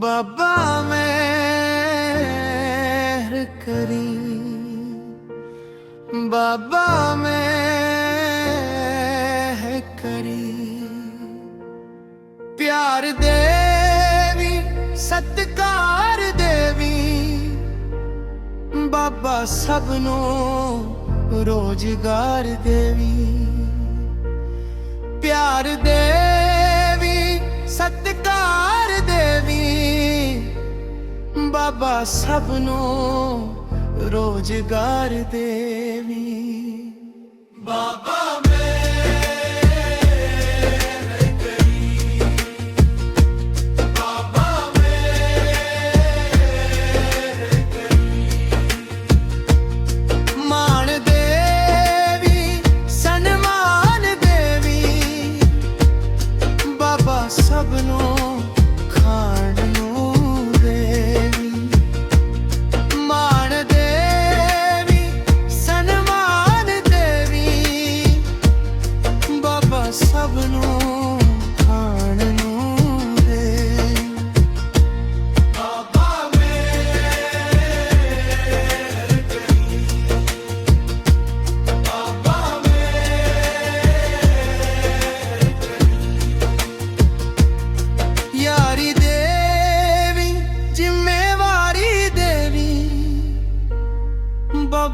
ਬਾਬਾ ਮਿਹਰ ਕਰੀ ਬਾਬਾ ਮਿਹਰ ਪਿਆਰ ਦੇਵੀ ਸਤਕਾਰ ਦੇਵੀ ਬਾਬਾ ਸਭ ਨੂੰ ਰੋਜ਼ਗਾਰ ਦੇਵੀ ਪਿਆਰ ਦੇਵੀ ਸਤਕਾਰ ਦੇਵੀ ਬਾਬਾ ਸਭ ਨੂੰ ਰੋਜ਼ਗਾਰ ਦੇਵੀ ਬਾਬਾ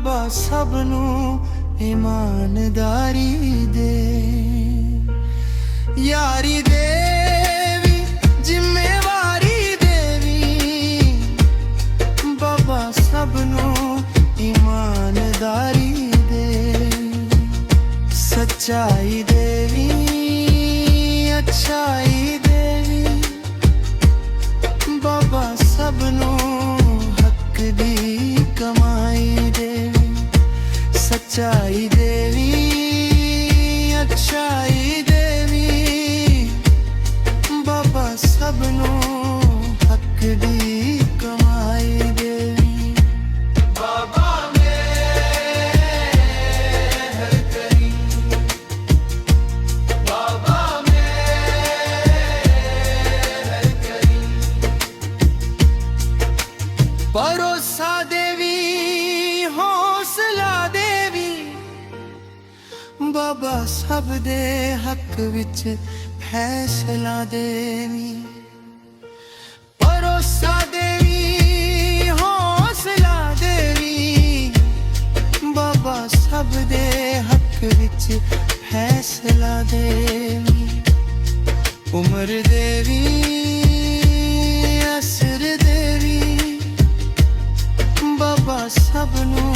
ਬਾਬਾ ਸਭ ਨੂੰ ਇਮਾਨਦਾਰੀ ਦੇ। ਯਾਰੀ ਦੇਵੀ, ਜ਼ਿੰਮੇਵਾਰੀ ਦੇਵੀ, ਬਾਬਾ ਸਭ ਨੂੰ ਇਮਾਨਦਾਰੀ ਦੇ। ਸੱਚਾਈ ਦੇਵੀ, ਅੱਛਾਈ ਬਾਬਾ ਸਭ ਦੇ ਹੱਕ ਵਿੱਚ ਫੈਸਲਾ ਦੇਵੀ। ਭਰੋਸਾ ਦੇਵੀ, ਹੌਸਲਾ ਦੇਵੀ। ਬਾਬਾ ਸਭ ਦੇ ਹੱਕ ਵਿੱਚ ਫੈਸਲਾ ਦੇਵੀ। ਉਮਰ ਦੇਵੀ, ਅਸਰ ਦੇਵੀ। ਬਾਬਾ ਸਭ ਨੂੰ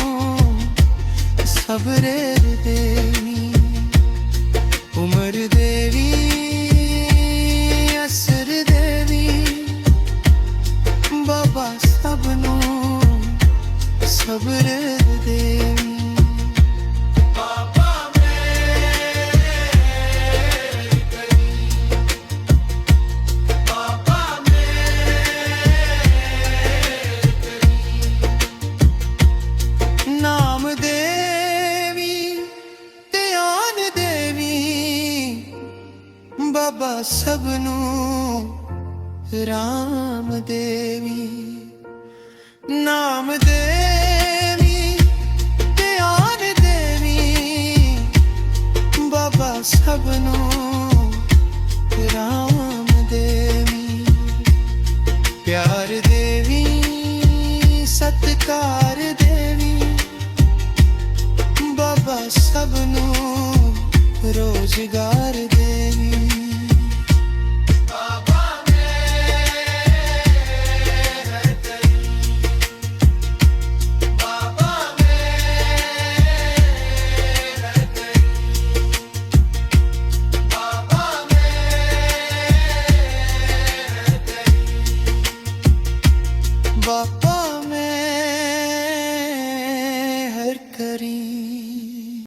ਸਬਰੇ ਬਾਬਾ ਸਭ ਨੂੰ ਰਾਮ ਦੇਵੀ, ਨਾਮ ਦੇਵੀ, ਧਿਆਨ ਦੇਵੀ। ਬਾਬਾ ਸਭ ਨੂੰ ਰਾਮ ਦੇਵੀ, ਪਿਆਰ ਦੇਵੀ, ਸਤਕਾਰ ਦੇਵੀ। ਬਾਬਾ ਸਭ ਨੂੰ ਰੋਜ਼ਗਾਰ ਦੇਵੀ।